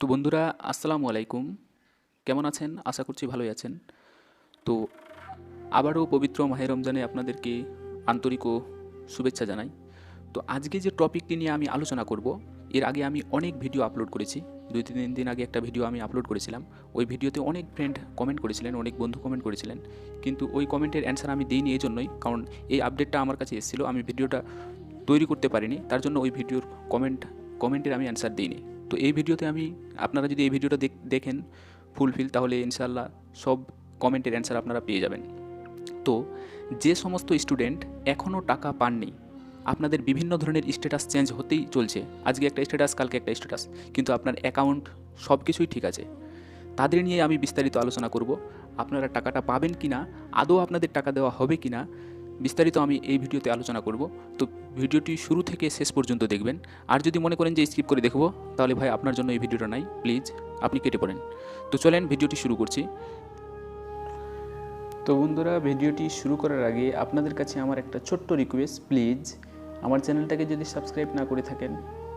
তো বন্ধুরা, আসসালামু আলাইকুম। কেমন আছেন? আশা করছি ভালোই আছেন। তো আবারও পবিত্র মাহে রমজানে আপনাদেরকে আন্তরিক ও শুভেচ্ছা জানাই। তো আজকে যে টপিকটি নিয়ে আমি আলোচনা করব, এর আগে আমি অনেক ভিডিও আপলোড করেছি। দুই তিন দিন আগে একটা ভিডিও আমি আপলোড করেছিলাম। ওই ভিডিওতে অনেক ফ্রেন্ড কমেন্ট করেছিলেন, অনেক বন্ধু কমেন্ট করেছিলেন। কিন্তু ওই কমেন্টের অ্যান্সার আমি দিইনি এই জন্যই কারণ এই আপডেটটা আমার কাছে এসেছিল। আমি ভিডিওটা তৈরি করতে পারিনি, তার জন্য ওই ভিডিওর কমেন্ট কমেন্টের আমি অ্যান্সার দিইনি। তো এই ভিডিওতে আমি আপনারা যদি এই ভিডিওটা দেখ- দেখেন ফুলফিল, তাহলে ইনশাল্লাহ সব কমেন্টের অ্যান্সার আপনারা পেয়ে যাবেন। তো যে সমস্ত স্টুডেন্ট এখনও টাকা পাননি, আপনাদের বিভিন্ন ধরনের স্ট্যাটাস চেঞ্জ হতেই চলছে। আজকে একটা স্ট্যাটাস, কালকে একটা স্ট্যাটাস, কিন্তু আপনার অ্যাকাউন্ট সব কিছুই ঠিক আছে। তাদের নিয়ে আমি বিস্তারিত আলোচনা করব, আপনারা টাকাটা পাবেন কি না আদৌ আপনাদের টাকা দেওয়া হবে কি না বিস্তারিত আমি এই ভিডিওতে আলোচনা করব। তো ভিডিওটি শুরু থেকে শেষ পর্যন্ত দেখবেন। আর যদি মনে করেন যে স্কিপ করে দেখব, তাহলে ভাই আপনার জন্য এই ভিডিওটা নাই। প্লিজ, আপনি কেটে পড়েন। তো চলেন ভিডিওটি শুরু করছি। তো বন্ধুরা, ভিডিওটি শুরু করার আগে আপনাদের কাছে আমার একটা ছোট্ট রিকোয়েস্ট প্লিজ আমার চ্যানেলটাকে যদি সাবস্ক্রাইব না করে থাকেন,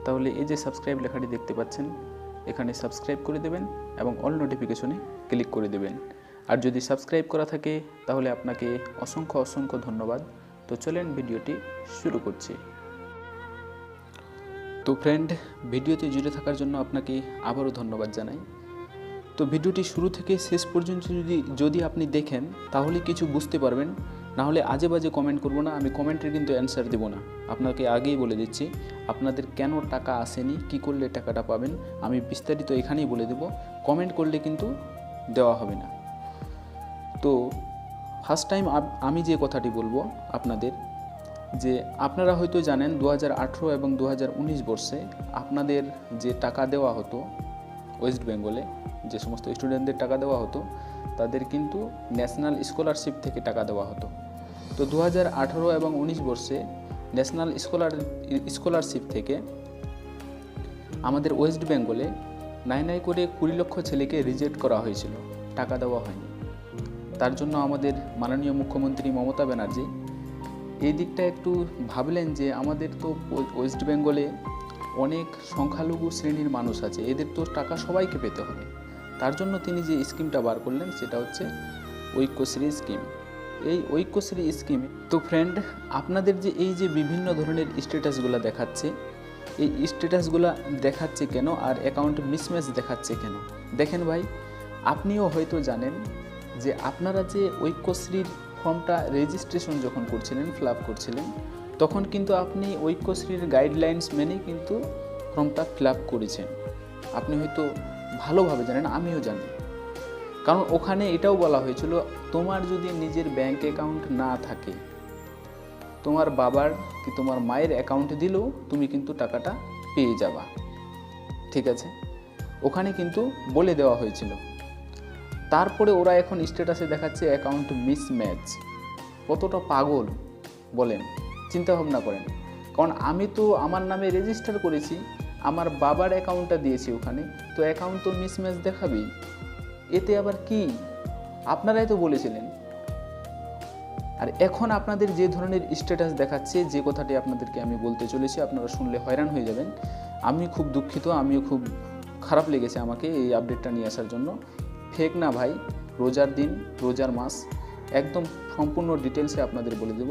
তাহলে এই যে সাবস্ক্রাইব লেখাটি দেখতে পাচ্ছেন, এখানে সাবস্ক্রাইব করে দেবেন এবং অল নোটিফিকেশনে ক্লিক করে দেবেন। আর যদি সাবস্ক্রাইব করা থাকে, তাহলে আপনাকে অসংখ্য অসংখ্য ধন্যবাদ। তো চলেন ভিডিওটি শুরু করছি। তো ফ্রেন্ড ভিডিওতে জুড়ে থাকার জন্য আপনাকে আবারও ধন্যবাদ জানাই। তো ভিডিওটি শুরু থেকে শেষ পর্যন্ত যদি যদি আপনি দেখেন, তাহলে কিছু বুঝতে পারবেন। না হলে আজে বাজে কমেন্ট করব না, আমি কমেন্টের কিন্তু অ্যান্সার দেবো না। আপনাকে আগেই বলে দিচ্ছি, আপনাদের কেন টাকা আসেনি, কি করলে টাকাটা পাবেন, আমি বিস্তারিত এখানেই বলে দেবো। কমেন্ট করলে কিন্তু দেওয়া হবে না। তো ফার্স্ট টাইম আমি যে কথাটি বলব আপনাদের, যে আপনারা হয়তো জানেন দু হাজার আঠেরো এবং দু হাজার উনিশ বর্ষে আপনাদের যে টাকা দেওয়া হতো ওয়েস্ট বেঙ্গলে যে সমস্ত স্টুডেন্টদের টাকা দেওয়া হতো, তাদের কিন্তু ন্যাশনাল স্কলারশিপ থেকে টাকা দেওয়া হতো। তো দু হাজার আঠেরো এবং উনিশ বর্ষে ন্যাশনাল স্কলার স্কলারশিপ থেকে আমাদের ওয়েস্ট বেঙ্গলে নাই নাই করে কুড়ি লক্ষ ছেলেকে রিজেক্ট করা হয়েছিল। টাকা দেওয়া হয়নি। তার জন্য আমাদের মাননীয় মুখ্যমন্ত্রী মমতা ব্যানার্জি এই দিকটা একটু ভাবলেন যে আমাদের তো ওয়েস্ট বেঙ্গলে অনেক সংখ্যালঘু শ্রেণির মানুষ আছে, এদের তো টাকা সবাইকে পেতে হবে। তার জন্য তিনি যে স্কিমটা বার করলেন সেটা হচ্ছে ঐক্যশ্রী স্কিম। এই ঐক্যশ্রী স্কিম, তো ফ্রেন্ড আপনাদের যে এই যে বিভিন্ন ধরনের স্ট্যাটাসগুলো দেখাচ্ছে, এই স্ট্যাটাসগুলো দেখাচ্ছে কেন আর অ্যাকাউন্ট মিসম্যাচ দেখাচ্ছে কেন? দেখেন ভাই, আপনিও হয়তো জানেন যে আপনারা যে ঐক্যশ্রীর ফর্মটা রেজিস্ট্রেশন যখন করছিলেন ফিল করছিলেন, তখন কিন্তু আপনি ঐক্যশ্রীর গাইডলাইন্স মেনেই কিন্তু ফর্মটা ফিল আপ করেছেন। আপনি হয়তো ভালোভাবে জানেন, আমিও জানি। কারণ ওখানে এটাও বলা হয়েছিল, তোমার যদি নিজের ব্যাংক অ্যাকাউন্ট না থাকে, তোমার বাবার কি তোমার মায়ের অ্যাকাউন্ট দিলেও তুমি কিন্তু টাকাটা পেয়ে যাবা। ঠিক আছে? ওখানে কিন্তু বলে দেওয়া হয়েছিল। তারপরে ওরা এখন স্ট্যাটাসে দেখাচ্ছে অ্যাকাউন্ট মিসম্যাচ কতটা পাগল, বলেন চিন্তা ভাবনা করেন। কারণ আমি তো আমার নামে রেজিস্টার করেছি, আমার বাবার অ্যাকাউন্টটা দিয়েছি ওখানে, তো অ্যাকাউন্ট তো মিসম্যাচ দেখাবেই। এতে আবার কি? আপনারাই তো বলেছিলেন। আর এখন আপনাদের যে ধরনের স্ট্যাটাস দেখাচ্ছে, যে কথাটি আপনাদেরকে আমি বলতে চলেছি, আপনারা শুনলে হয়রান হয়ে যাবেন। আমি খুব দুঃখিত, আমিও খুব খারাপ লেগেছে আমাকে এই আপডেটটা নিয়ে আসার জন্য। ফেক না ভাই, রোজার দিন, রোজার মাস, একদম সম্পূর্ণ ডিটেলসে আপনাদের বলে দেব।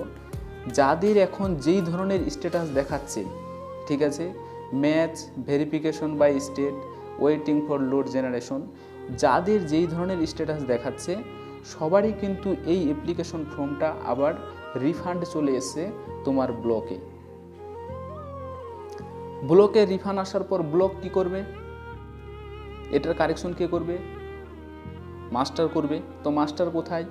যাদের এখন যেই ধরনের স্ট্যাটাস দেখাচ্ছে, ঠিক আছে match verification by state waiting for load generation যাদের যেই ধরনের স্ট্যাটাস দেখাচ্ছে, সবারই কিন্তু এই অ্যাপ্লিকেশন ফর্মটা আবার রিফান্ড চলে এসে তোমার ব্লকে ব্লকে রিফান্ড আসার পর ব্লক কি করবে? এটার কারেকশন কে করবে? মাস্টার করবে, তো মাস্টার কোথায়?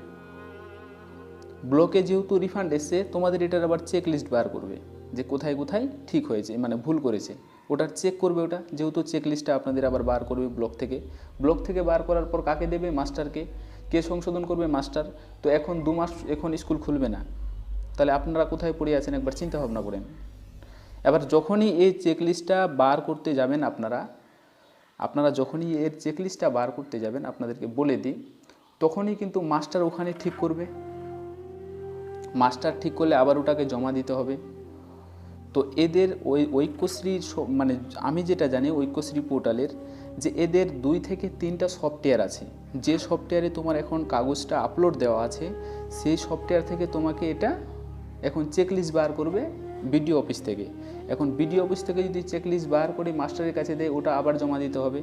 ব্লকে যেহেতু রিফান্ড এসছে, তোমাদের এটার আবার চেক লিস্ট বার করবে, যে কোথায় কোথায় ঠিক হয়েছে মানে ভুল করেছে। ওটার চেক করবে ওটা, যেহেতু চেক লিস্টটা আপনাদের আবার বার করবে ব্লক থেকে। ব্লক থেকে বার করার পর কাকে দেবে? মাস্টারকে। কে সংশোধন করবে? মাস্টার। তো এখন দু মাস, এখন স্কুল খুলবে না। তাহলে আপনারা কোথায় পড়ে আছেন একবার চিন্তা ভাবনা করেন। এবার যখনই এই চেক লিস্টটা বার করতে যাবেন আপনারা আপনারা যখনই এর চেকলিস্টটা বার করতে যাবেন, আপনাদেরকে বলে দিই, তখনই কিন্তু মাস্টার ওখানে ঠিক করবে। মাস্টার ঠিক করলে আবার ওটাকে জমা দিতে হবে। তো এদের ওই ঐক্যশ্রী মানে আমি যেটা জানি ঐক্যশ্রী পোর্টালের, যে এদের দুই থেকে তিনটা সফটওয়্যার আছে। যে সফটওয়্যারে তোমার এখন কাগজটা আপলোড দেওয়া আছে, সেই সফটওয়্যার থেকে তোমাকে এটা এখন চেকলিস্ট বার করবে। বিডিও অফিস থেকে। এখন বিডিও অফিস থেকে যদি চেকলিস্ট বার করে মাস্টারের কাছে দেয়, ওটা আবার জমা দিতে হবে।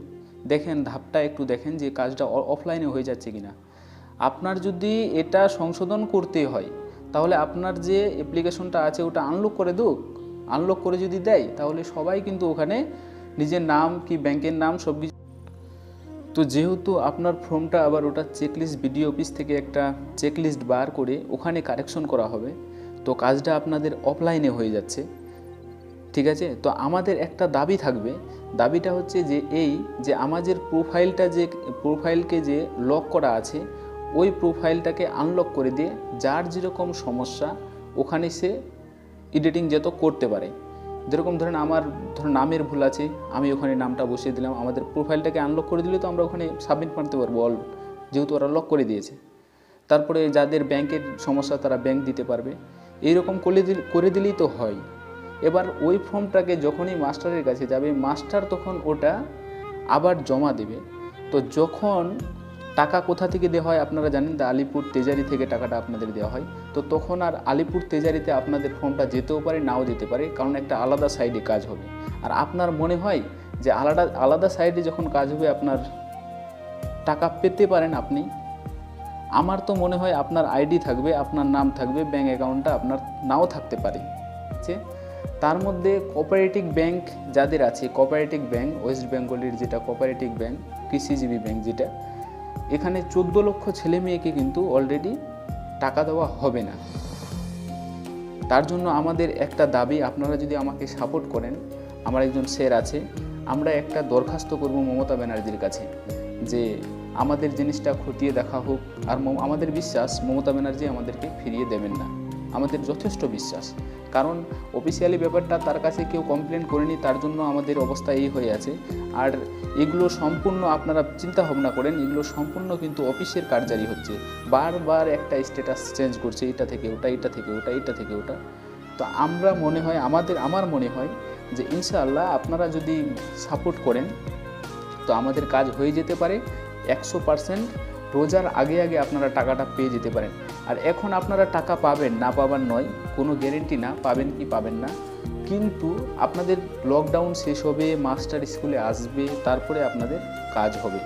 দেখেন, ধাপটা একটু দেখেন যে কাজটা অফলাইনে হয়ে যাচ্ছে কিনা। আপনার যদি এটা সংশোধন করতে হয়, তাহলে আপনার যে অ্যাপ্লিকেশনটা আছে, ওটা আনলক করে দুক। আনলক করে যদি দেয়, তাহলে সবাই কিন্তু ওখানে নিজের নাম কি ব্যাংকের নাম সব কিছু তো যেহেতু আপনার ফর্মটা আবার ওটা চেকলিস্ট বিডিও অফিস থেকে একটা চেকলিস্ট বার করে ওখানে কারেকশন করা হবে তো কাজটা আপনাদের অফলাইনে হয়ে যাচ্ছে, ঠিক আছে? তো আমাদের একটা দাবি থাকবে, দাবিটা হচ্ছে যে এই যে আমাদের প্রোফাইলটা যে প্রোফাইলকে যে লক করা আছে, ওই প্রোফাইলটাকে আনলক করে দিয়ে যার যেরকম সমস্যা, ওখানে সে এডিটিং যত করতে পারে। যেরকম ধরেন আমার ধরুন নামের ভুল আছে, আমি ওখানে নামটা বসিয়ে দিলাম, আমাদের প্রোফাইলটাকে আনলক করে দিলে তো আমরা ওখানে সাবমিট মারতে পারব অল যেহেতু ওরা লক করে দিয়েছে। তারপরে যাদের ব্যাংকের সমস্যা তারা ব্যাংক দিতে পারবে। এইরকম করে দিল, করে দিলেই তো হয়। এবার ওই ফর্মটাকে যখনই মাস্টারের কাছে যাবে, মাস্টার তখন ওটা আবার জমা দেবে। তো যখন টাকা কোথা থেকে দেওয়া হয় আপনারা জানেন তো আলিপুর তেজারি থেকে টাকাটা আপনাদের দেওয়া হয়। তো তখন আর আলিপুর তেজারিতে আপনাদের ফর্মটা যেতেও পারে, নাও যেতে পারে, কারণ একটা আলাদা সাইডে কাজ হবে। আর আপনার মনে হয় যে আলাদা আলাদা সাইডে যখন কাজ হবে, আপনার টাকা পেতে পারেন আপনি আমার তো মনে হয় আপনার আইডি থাকবে, আপনার নাম থাকবে ব্যাঙ্ক অ্যাকাউন্টটা আপনার নাও থাকতে পারে। যে তার মধ্যে কোঅপারেটিভ ব্যাংক যাদের আছে কোঅপারেটিভ ব্যাংক ওয়েস্ট বেঙ্গলের যেটা কোপারেটিভ ব্যাংক কৃষিজীবী ব্যাংক যেটা, এখানে চোদ্দ লক্ষ ছেলে মেয়েকে কিন্তু অলরেডি টাকা দেওয়া হবে না। তার জন্য আমাদের একটা দাবি, আপনারা যদি আমাকে সাপোর্ট করেন, আমার একজন স্যার আছে, আমরা একটা দরখাস্ত করব মমতা ব্যানার্জির কাছে, যে আমাদের জিনিসটা খতিয়ে দেখা হোক আর আমাদের বিশ্বাস মমতা ব্যানার্জি আমাদেরকে ফিরিয়ে দেবেন না। আমাদের যথেষ্ট বিশ্বাস। কারণ অফিসিয়ালি ব্যাপারটা তার কাছে কেউ কমপ্লেন করেনি, তার জন্য আমাদের অবস্থা এই হয়ে আছে। আর এগুলো সম্পূর্ণ আপনারা চিন্তা ভাবনা করেন, এগুলো সম্পূর্ণ কিন্তু অফিসের কার্যারি হচ্ছে। বারবার একটা স্ট্যাটাস চেঞ্জ করছে, এটা থেকে ওটা, এটা থেকে ওটা, এটা থেকে ওটা। তো আমরা মনে হয়, আমাদের, আমার মনে হয় যে ইনশাআল্লাহ আপনারা যদি সাপোর্ট করেন, তো আমাদের কাজ হয়ে যেতে পারে। একশো পার্সেন্ট রোজার আগে আগে আপনারা টাকাটা পেয়ে যেতে পারেন। আর এখন আপনারা টাকা পাবেন, না পাবার নয়, কোনো গ্যারেন্টি না, পাবেন কি পাবেন না। কিন্তু আপনাদের লকডাউন শেষ হবে মাস্টার স্কুলে আসবে, তারপরে আপনাদের কাজ হবে।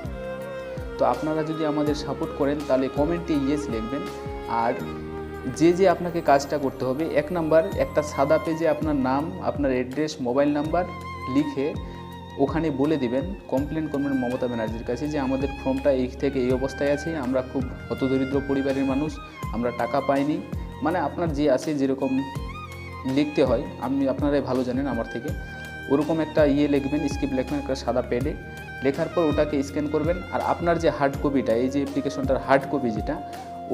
তো আপনারা যদি আমাদের সাপোর্ট করেন, তাহলে কমেন্টে ইয়েস লিখবেন। আর যে যে আপনাকে কাজটা করতে হবে, এক নাম্বার একটা সাদা পেজে আপনার নাম, আপনার অ্যাড্রেস মোবাইল নাম্বার লিখে ওখানে বলে দিবেন কমপ্লেন করবেন মমতা ব্যানার্জির কাছে যে আমাদের ফর্মটা এই থেকে এই অবস্থায় আছে, আমরা খুব হতদরিদ্র পরিবারের মানুষ, আমরা টাকা পাইনি। মানে আপনার যে আছে যেরকম লিখতে হয়, আপনি আপনারাই ভালো জানেন আমার থেকে। ওরকম একটা ইয়ে লিখবেন স্ক্রিপ্ট লিখবেন, একটা সাদা পেডে লেখার পর ওটাকে স্ক্যান করবেন, আর আপনার যে হার্ড কপিটা এই যে অ্যাপ্লিকেশনটার হার্ড কপি যেটা,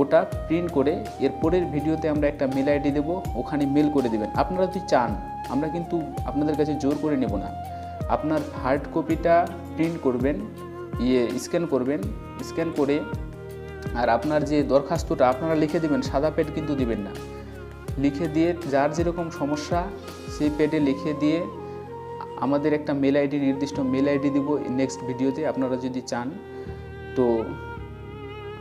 ওটা প্রিন্ট করে এর পরের ভিডিওতে আমরা একটা মেল আইডি দেবো, ওখানে মেল করে দেবেন। আপনারা যদি চান, আমরা কিন্তু আপনাদের কাছে জোর করে নেব না। আপনার হার্ড কপিটা প্রিন্ট করবেন ইয়ে স্ক্যান করবেন স্ক্যান করে আর আপনার যে দরখাস্তটা, আপনারা লিখে দেবেন, সাদা পেড কিন্তু দিবেন না। লিখে দিয়ে যার যেরকম সমস্যা, সেই পেডে লিখে দিয়ে আমাদের একটা মেল আইডি নির্দিষ্ট মেল আইডি দিব নেক্সট ভিডিওতে আপনারা যদি চান। তো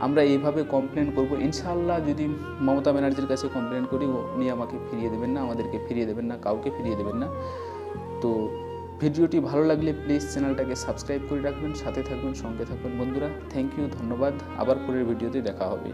আমরা এইভাবে কমপ্লেন করব। ইনশাল্লাহ যদি মমতা ব্যানার্জির কাছে কমপ্লেন করি উনি আমাকে ফিরিয়ে দেবেন না, আমাদেরকে ফিরিয়ে দেবেন না, কাউকে ফিরিয়ে দেবেন না। তো ভিডিওটি ভালো লাগলে প্লিজ চ্যানেলটাকে সাবস্ক্রাইব করে রাখবেন, সাথে থাকবেন, সঙ্গে থাকবেন বন্ধুরা। থ্যাংক ইউ ধন্যবাদ। আবার পরের ভিডিওতে দেখা হবে।